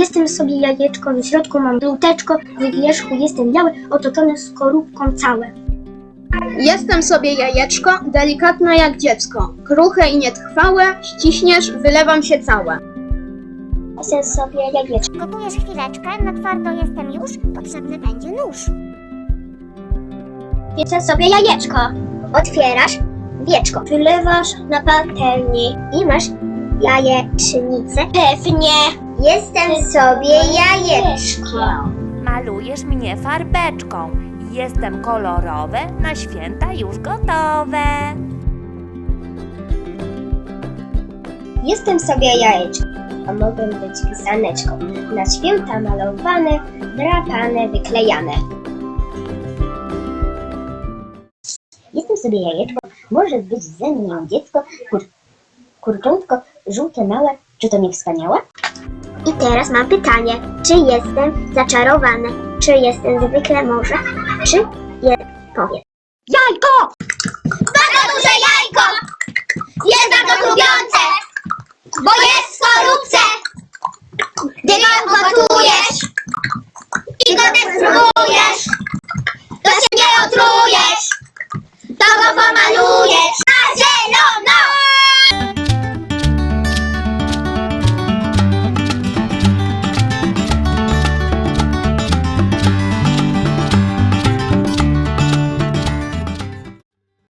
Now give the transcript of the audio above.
Jestem sobie jajeczko, w środku mam żółteczko, w wierzchu jestem biały, otoczony skorupką całe. Jestem sobie jajeczko, delikatne jak dziecko. Kruche i nietrwałe, ściśniesz, wylewam się całe. Jestem sobie jajeczko. Gotujesz chwileczkę, na twardo jestem już, potrzebny będzie nóż. Pieczę sobie jajeczko. Otwierasz wieczko. Wylewasz na patelni i masz jajecznicę. Pewnie. Jestem sobie jajeczko. Malujesz mnie farbeczką. Jestem kolorowe, na święta już gotowe. Jestem sobie jajeczko. A mogę być pisaneczką. Na święta malowane, drapane, wyklejane. Jestem sobie jajeczko. Może być ze mną dziecko, kur, kurczątko, żółte, małe. Czy to nie wspaniałe? I teraz mam pytanie. Czy jestem zaczarowane? Czy jestem zwykle może? Czy je powiem? Jajko! Bardzo duże jajko! Jest bardzo lubiące, bo jest w skorupce. Gdy go gotujesz i go destrujesz,